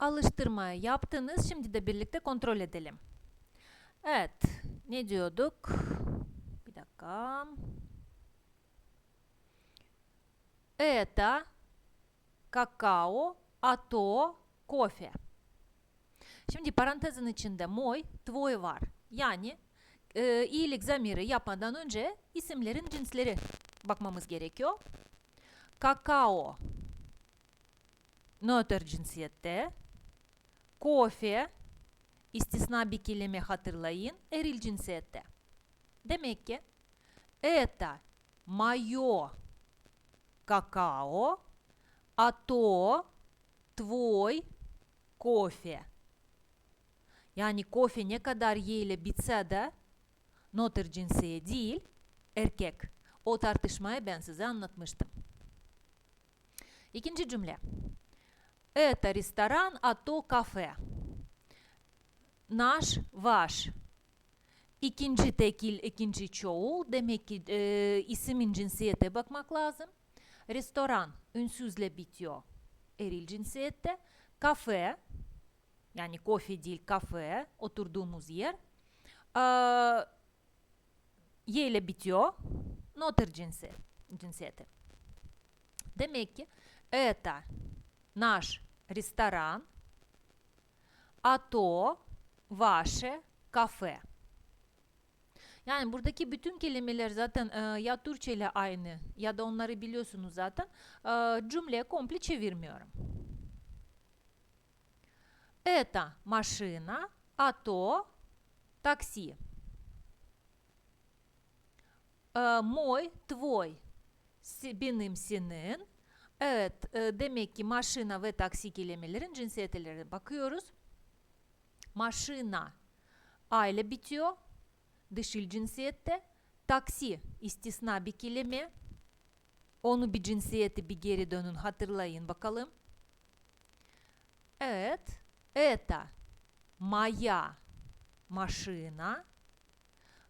alıştırmayı yaptınız. Şimdi de birlikte kontrol edelim. Evet. Ne diyorduk? Bir dakika. Это какао, а то кофе. Şimdi parantezin içinde moy, tvoy var. Yani e, iyilik zamiri yapmadan önce isimlerin cinsleri bakmamız gerekiyor. Kakao nötr cinsiyette. Kofe istisna bir kelime hatırlayın eril cinsiyette. Demek ki это мое какао, а то твой кофе. Yani kofe ne kadar y ile bitse de notr cinsiye değil, erkek. O tartışmayı ben size anlatmıştım. İkinci cümle. Это ресторан, а то кафе. Наш, ваш. İkinci tekil, ikinci çoğul. Demek ki e, isimin cinsiyete bakmak lazım. Restoran ünsüzle bitiyor. Eril cinsiyette. Kafe yani kofe değil kafe oturduğumuz yer. Ee, y ile bitiyor. Notr cinsi, cinsiyeti. Demek ki это наш ресторан, а то ваше кафе. Yani buradaki bütün kelimeler zaten e, ya Türkçe ile aynı ya da onları biliyorsunuz zaten. E, cümleye komple çevirmiyorum. Это машина, а то такси. Мой, твой, benim, senin. Evet, e, demek ki maşina ve taksi kelimelerin cinsiyetlerine bakıyoruz. Maşina A ile bitiyor. Dışıl cinsiyette. Taksi istisna bir kelime. Onu bir cinsiyeti bir geri dönün hatırlayın bakalım. Evet. Это моя машина,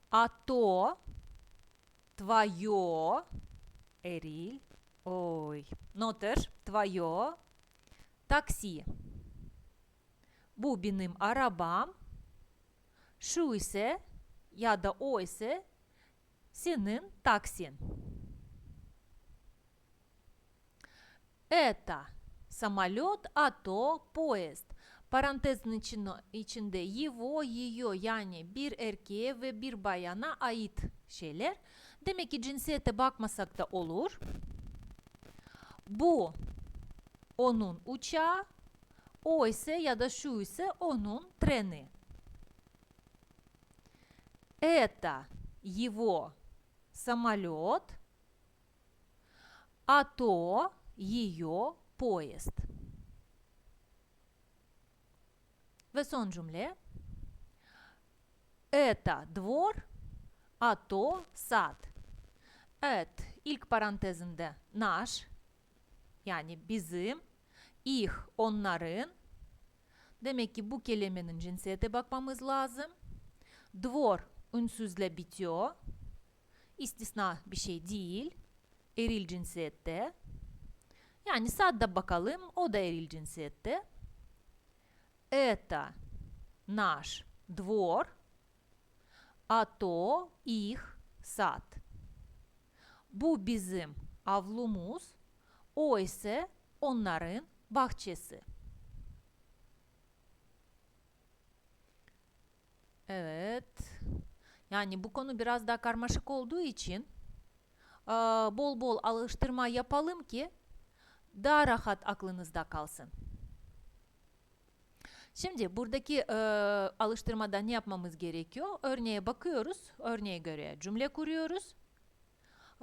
а то твое, eril, Ой, ну теж твоє таксі. Бубіним араба. Шуйсе, я ойсе, синин таксин. Это самолет, а то поезд. Парантез içinde его, ее yani bir erkeğe ve bir bayana ait şeyler. Demek ki cinsiyete bakmasak da. O ise ya da şu ise onun treni. Это его самолет, а то ее поезд. Son cümle. Это двор, а то сад. Evet, ilk parantezinde naş, yani bizim, ih, onların. Demek ki bu kelimenin cinsiyete bakmamız lazım. Dvor, ünsüzle bitiyor. İstisna bir şey değil. Eril cinsiyette. Yani sadda bakalım, o da eril cinsiyette. Это наш двор, а то их сад. Bu bizim avlumuz, o ise onların bahçesi. Evet. Yani bu konu biraz daha karmaşık olduğu için bol bol alıştırma yapalım ki daha rahat aklınızda kalsın. Şimdi buradaki e, alıştırmada ne yapmamız gerekiyor? Örneğe bakıyoruz. Örneğe göre cümle kuruyoruz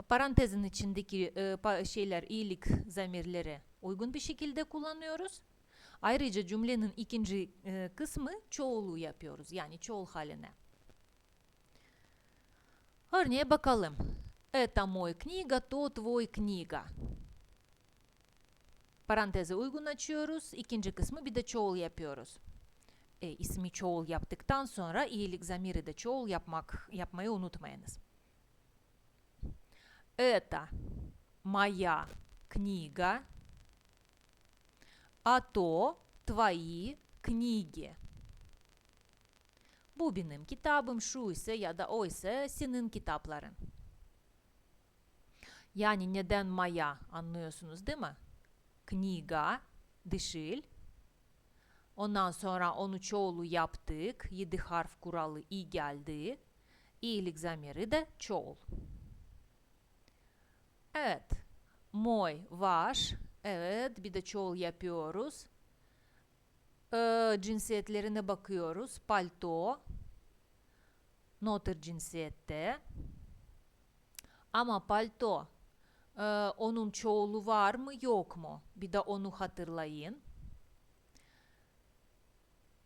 Parantezin içindeki e, pa- şeyler, iyilik zamirleri uygun bir şekilde kullanıyoruz. Ayrıca cümlenin ikinci e, kısmı çoğulu yapıyoruz. Yani çoğul haline. Örneğe bakalım. Это мой книга, то твой книга. Paranteze uygun açıyoruz. İkinci kısmı bir de çoğul yapıyoruz. E, ismi çoğul yaptıktan sonra iyilik zamiri de çoğul yapmak yapmayı unutmayınız. Это моя книга, а то твои benim kitabım, şu ise ya da o ise senin kitapların. Yani neden maya anlıyorsunuz değil mi? Kniga, dişil. Ondan sonra onu çoğulu yaptık. Yedi harf kuralı i geldi. İyilik zamiri de çoğul. Evet. Moy var. Evet. Bir de çoğul yapıyoruz. Ee, cinsiyetlerine bakıyoruz. Palto. Noter cinsiyette. Ama palto e, onun çoğulu var mı yok mu? Bir de onu hatırlayın.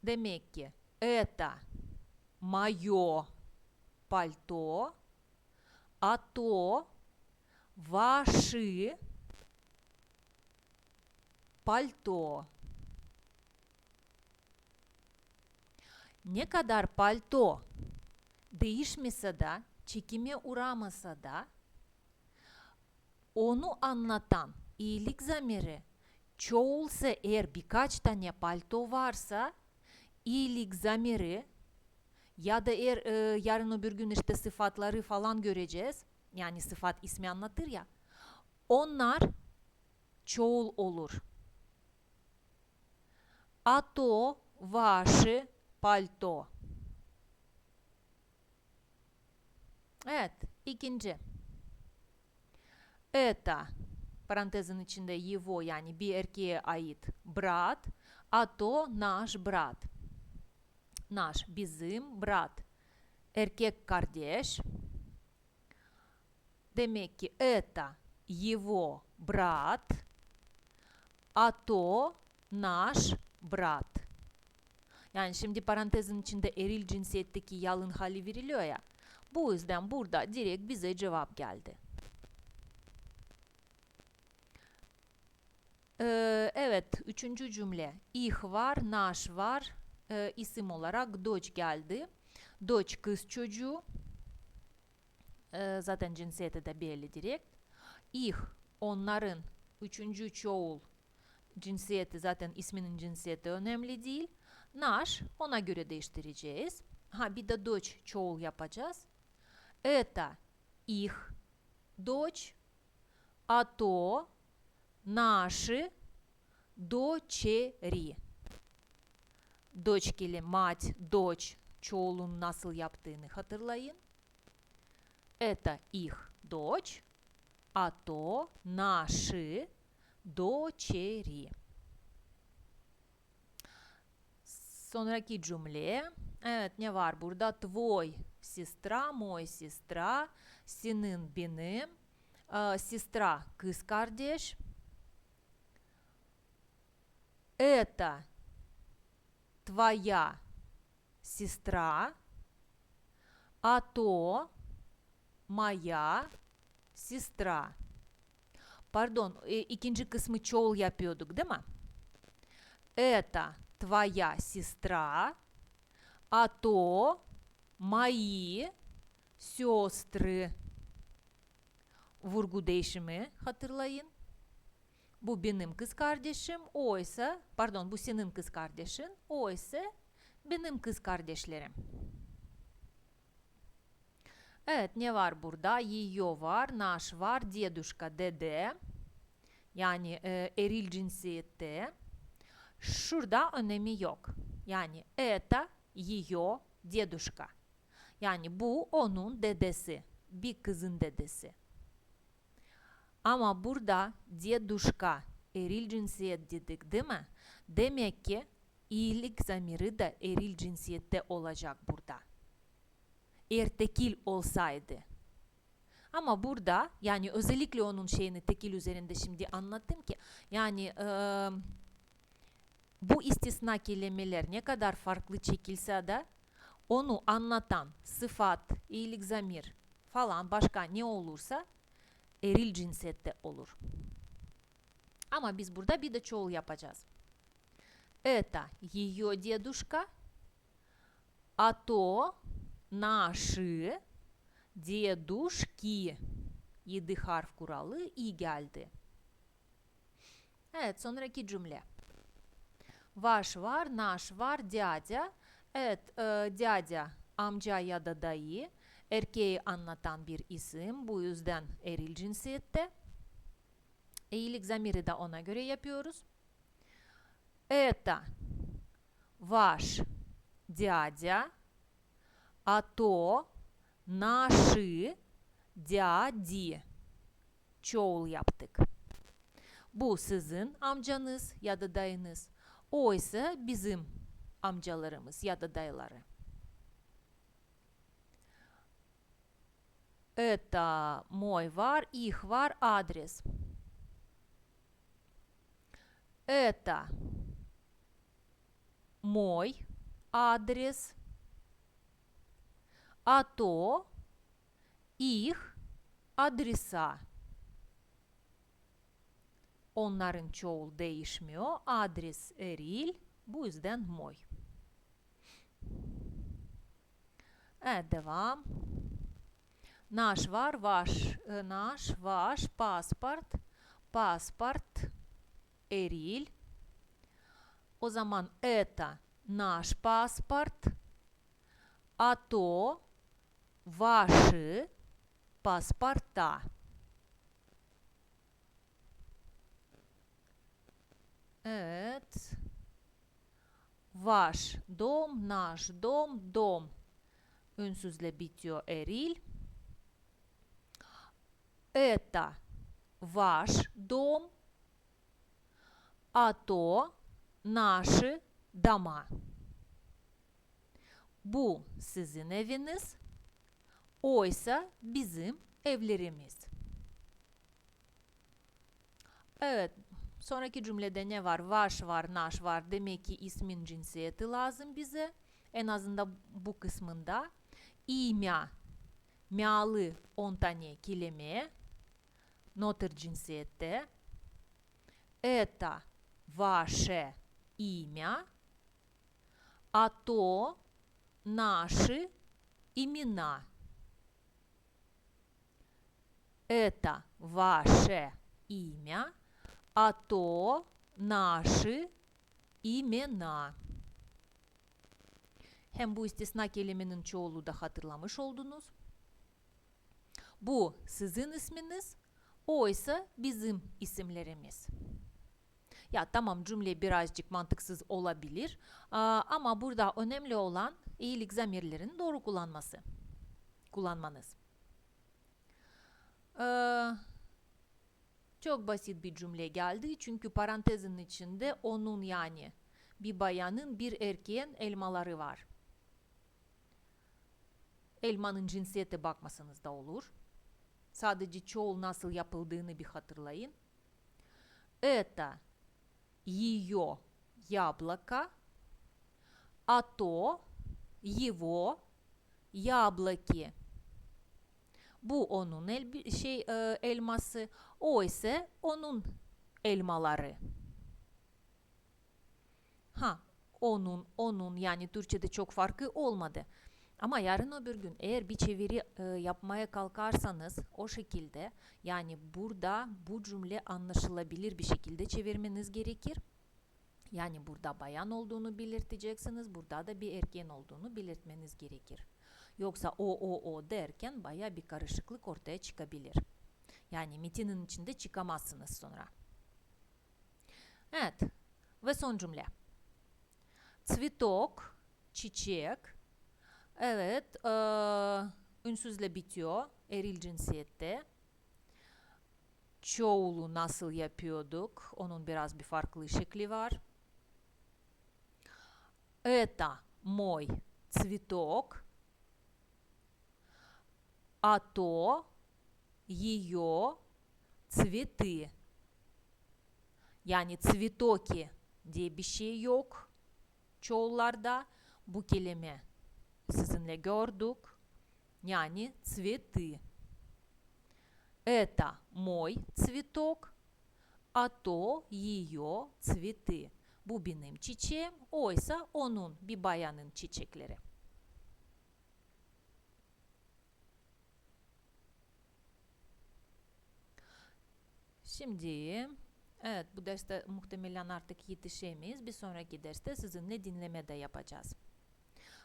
Demek ki это мое пальто, а то ваши пальто. Ne kadar palto değişmese de, çekime uğramasa da onu anlatan iyilik zamiri çoğulsa eğer birkaç tane palto varsa iyilik zamiri ya da eğer e, yarın öbür gün işte sıfatları falan göreceğiz. Yani sıfat ismi anlatır ya. Onlar çoğul olur. А то ваши пальто. Evet, ikinci. Это parantezin içinde его yani bir erkeğe ait brat, а то наш брат. Наш bizim brat. Erkek kardeş. Demek ki это его брат, а то наш брат. Yani şimdi parantezin içinde eril cinsiyetteki yalın hali veriliyor ya. Bu yüzden burada direkt bize cevap geldi. Ee, evet, üçüncü cümle. Ich var, naş var. Ee, isim olarak doç geldi. Doç kız çocuğu. Ee, zaten cinsiyeti de belli direkt. Ich, onların. Üçüncü çoğul. Cinsiyeti zaten isminin cinsiyeti önemli değil. Naş, ona göre değiştireceğiz. Ha bir de doç çoğul yapacağız. Это их дочь, а то наши дочери. Дочкili мать, дочь çoğulun nasıl yaptığını hatırlayın. Это их дочь, а то наши дочери. Sonraki cümle. Evet ne var burada? Твой сестра, мой сестра, senin benim, e, сестра kardeş. Это твоя сестра, а то моя сестра. Pardon, e, ikinci kısmı çoğul yapıyorduk değil mi? Это твоя сестра, а то мои сестры. Vurgu değişimi hatırlayın. Bu benim kız kardeşim, o ise, pardon bu senin kız kardeşin, o ise benim kız kardeşlerim. Evet ne var burada? Yiyo var, naş var, diyeduşka, dede. Yani e, eril cinsiyette. Şurada önemi yok. Yani это ее дедушка. Yani bu onun dedesi. Bir kızın dedesi. Ama burada diyeduşka eril cinsiyet dedik değil mi? Demek ki iyilik zamiri de eril cinsiyette olacak burada. Eğer tekil olsaydı. Ama burada yani özellikle onun şeyini tekil üzerinde şimdi anlattım ki yani e, bu istisna kelimeler ne kadar farklı çekilse de onu anlatan sıfat, iyilik zamir falan başka ne olursa eril cinsiyette olur. Ama biz burada bir de çoğul yapacağız. Это ее дедушка, а то наши дедушки. Yedi harf kuralı i geldi. Evet sonraki cümle. Ваш var, наш dядя. Evet, e, dядя amca ya da dayı. Erkeği anlatan bir isim. Bu yüzden eril cinsiyette. İyilik zamiri de ona göre yapıyoruz. Это ваш дядя, а то наши dяди. Çoğul yaptık. Bu sizin amcanız ya da dayınız. O ise bizim amcalarımız ya da dayıları. Это мой var, их var, адрес. Это мой адрес, а то их. Onların çoğul değişmiyor. Adres eril. Bu yüzden moy. Evet devam. Наш var, ваш, e, наш, ваш, паспорт, паспорт, eril. O zaman это наш паспорт, а то ваши паспорта. Evet. Ваш dom, наш dom, dom. Ünsüzle bitiyor eril. Это ваш дом, а то наши дома. Bu sizin eviniz, oysa bizim evlerimiz. Evet, sonraki cümlede ne var? Vaş var, naş var. Demek ki ismin cinsiyeti lazım bize. En azından bu kısmında. İmya, mealı 10 tane kelime. Нотер cinsiyette. Это ваше имя, а то наши имена. Это ваше имя, а то наши imena. Hem bu istisna kelimenin çoğulu da hatırlamış oldunuz. Bu sizin isminiz, oysa bizim isimlerimiz. Ya tamam cümle birazcık mantıksız olabilir Aa, ama burada önemli olan iyilik zamirlerini doğru kullanması. Kullanmanız. Ee, çok basit bir cümle geldi çünkü parantezin içinde onun yani bir bayanın bir erkeğin elmaları var. Elmanın cinsiyete bakmasanız da olur. Sadece çoğul nasıl yapıldığını bir hatırlayın. Это ее яблоко, а то его яблоки. Bu onun el, şey e, elması, o ise onun elmaları. Ha, onun, onun yani Türkçe'de çok farkı olmadı. Ama yarın öbür gün eğer bir çeviri e, yapmaya kalkarsanız o şekilde yani burada bu cümle anlaşılabilir bir şekilde çevirmeniz gerekir. Yani burada bayan olduğunu belirteceksiniz. Burada da bir erkeğin olduğunu belirtmeniz gerekir. Yoksa o o o derken baya bir karışıklık ortaya çıkabilir. Yani metinin içinde çıkamazsınız sonra. Evet. Ve son cümle. Цветок, çiçek. Evet. E, ünsüzle bitiyor. Eril cinsiyette. Çoğulu nasıl yapıyorduk? Onun biraz bir farklı şekli var. Это мой цветок, а то ее цветы. Yani цветоки diye bir şey yok. Çoğullarda bu kelime sizinle gördük. Yani цветы. Это мой цветок, а то ее цветы. Bu benim çiçeğim, oysa onun bir bayanın çiçekleri. Şimdi Evet bu derste muhtemelen artık yetişemeyiz. Bir sonraki derste sizinle dinleme de yapacağız.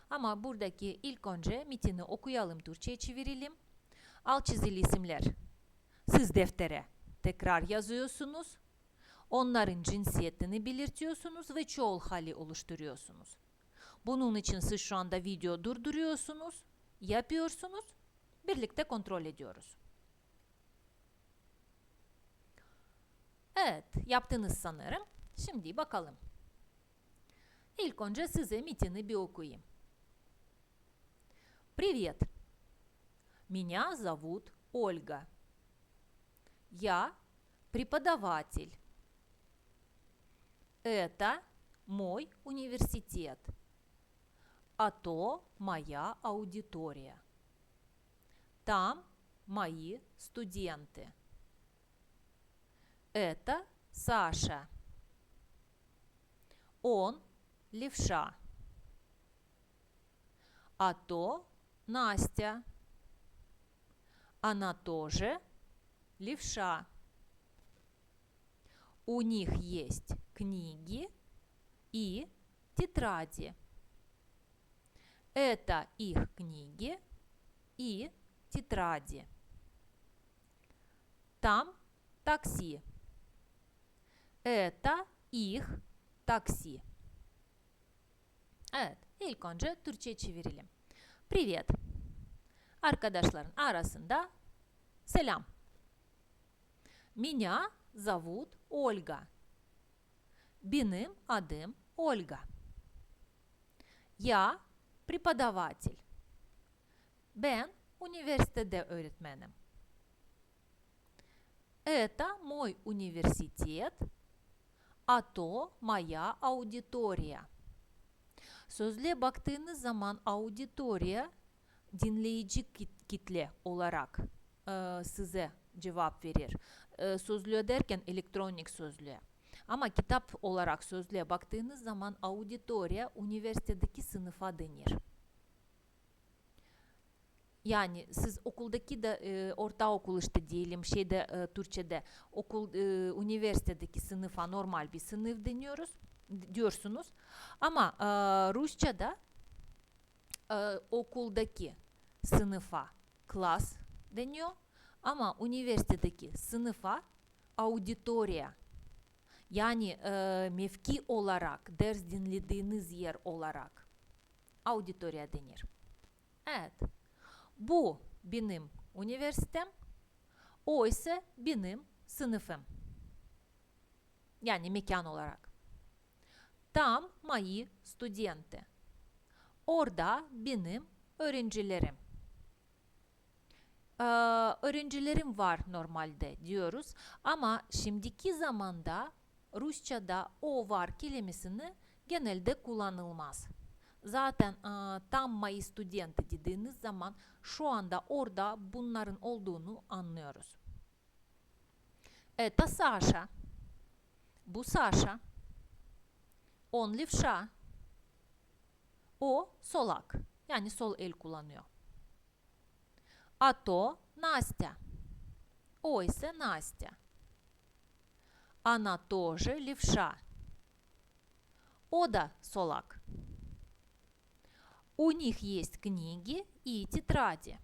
Ama buradaki ilk önce metini okuyalım, Türkçe'ye çevirelim. Alt çizili isimler siz deftere tekrar yazıyorsunuz. Onların cinsiyetini belirtiyorsunuz ve çoğul hali oluşturuyorsunuz. Bunun için siz şu anda video durduruyorsunuz, yapıyorsunuz, birlikte kontrol ediyoruz. Evet, yaptınız sanırım. Şimdi bakalım. İlk önce size metini bir okuyayım. Привет. Меня зовут Ольга. Я преподаватель. Это мой университет. А то моя аудитория. Там мои студенты. Это Саша. Он левша. А то Настя. Она тоже левша. У них есть книги и тетради. Это их книги и тетради. Там такси. Это их такси. Evet, ilk önce Türkçe çevirelim. Привет. Arkadaşların arasında selam. Меня зовут Ольга. Benim adım Ольга. Я преподаватель. Ben üniversitede öğretmenim. Это мой университет, а то моя аудитория. Sözlüğe baktığınız zaman auditorya dinleyici kitle olarak e, size cevap verir. E, sözlüğe derken elektronik sözlüğe. Ama kitap olarak sözlüğe baktığınız zaman auditorya üniversitedeki sınıfa denir. Yani siz okuldaki de e, ortaokul işte diyelim şeyde e, Türkçe'de okul e, üniversitedeki sınıfa normal bir sınıf deniyoruz diyorsunuz. Ama e, Rusça'da e, okuldaki sınıfa klas deniyor. Ama üniversitedeki sınıfa auditorya yani e, mevki olarak ders dinlediğiniz yer olarak auditorya denir. Evet. Bu benim üniversitem. O ise benim sınıfım. Yani mekan olarak. Tam мои студенты. Orada benim öğrencilerim. Ee, öğrencilerim var normalde diyoruz. Ama şimdiki zamanda Rusça'da o var kelimesini genelde kullanılmaz. Zaten e, tam мои студенты dediğiniz zaman şu anda orada bunların olduğunu anlıyoruz. Это Саша. Bu Sasha. On levşa. O solak. Yani sol el kullanıyor. А то Настя. O ise Настя. Она тоже левша. O da solak. У них есть книги и тетради.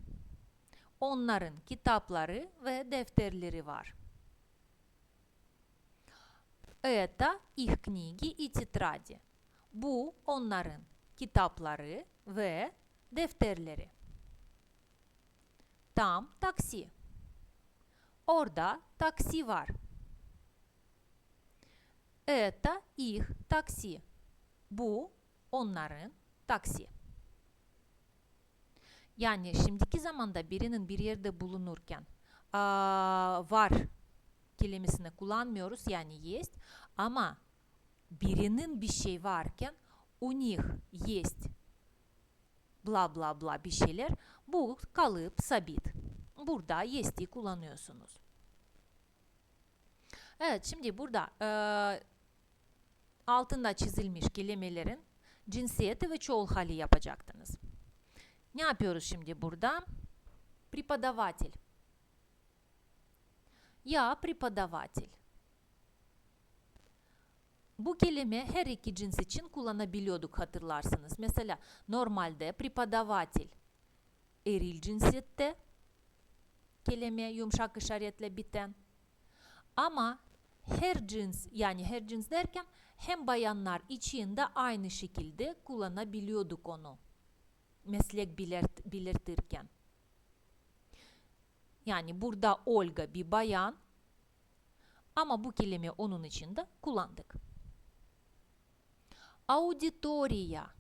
Onların kitapları ve defterleri var. Это их книги и тетради. Bu onların kitapları ve defterleri. Tam taksi. Orada taksi var. Это их такси. Bu onların taksi. Yani şimdiki zamanda birinin bir yerde bulunurken aa, var kelimesini kullanmıyoruz yani есть ama birinin bir şey varken у них есть bla bla bla bir şeyler bu kalıp sabit. Burada yes'ti kullanıyorsunuz. Evet şimdi burada e, altında çizilmiş kelimelerin cinsiyeti ve çoğul hali yapacaktınız. Ne yapıyoruz şimdi burada? Преподаватель. Я преподаватель. bu kelime her iki cins için kullanabiliyorduk hatırlarsınız. Mesela normalde pripodavatil eril cinsiyette kelime yumuşak işaretle biten ama her cins yani her cins derken hem bayanlar için de aynı şekilde kullanabiliyorduk onu meslek belirt, belirtirken. Yani burada Olga bir bayan ama bu kelime onun için de kullandık. Auditoriya.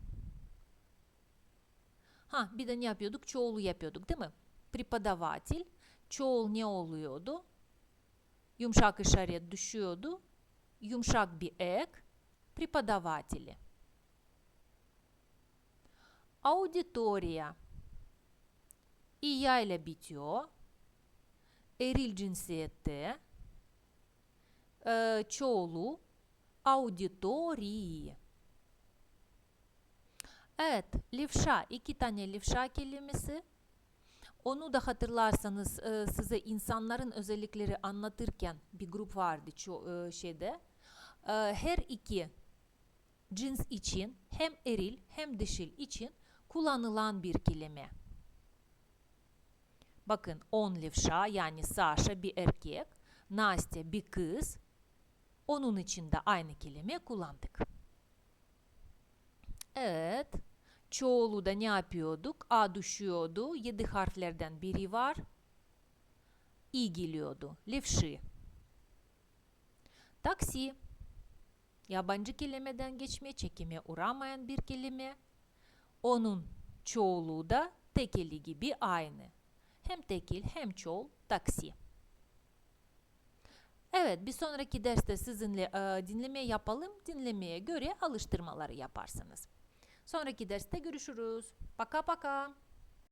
Ha bir de ne yapıyorduk? Çoğulu yapıyorduk değil mi? Prepodavatil. Çoğul ne oluyordu? Yumuşak işaret düşüyordu. Yumuşak bir ek. Prepodаватели. Auditoriya. İya ile bitiyor. Eril cinsiyette. Ee, çoğulu. Auditorии. Evet, lifşa. iki tane lifşa kelimesi. Onu da hatırlarsanız e, size insanların özellikleri anlatırken bir grup vardı ço- e, şeyde. E, Her iki cins için hem eril hem dişil için kullanılan bir kelime. Bakın on levşa yani Sasha bir erkek, Nastya bir kız. Onun için de aynı kelime kullandık. Evet. Çoğulu da ne yapıyorduk? A düşüyordu. Yedi harflerden biri var. İ geliyordu. Levşi. Taksi. Yabancı kelimeden geçme, çekime uğramayan bir kelime. Onun çoğulu da tekeli gibi aynı. Hem tekil hem çoğul taksi. Evet bir sonraki derste sizinle e, dinleme yapalım. Dinlemeye göre alıştırmaları yaparsınız. Sonraki derste görüşürüz. Paka paka.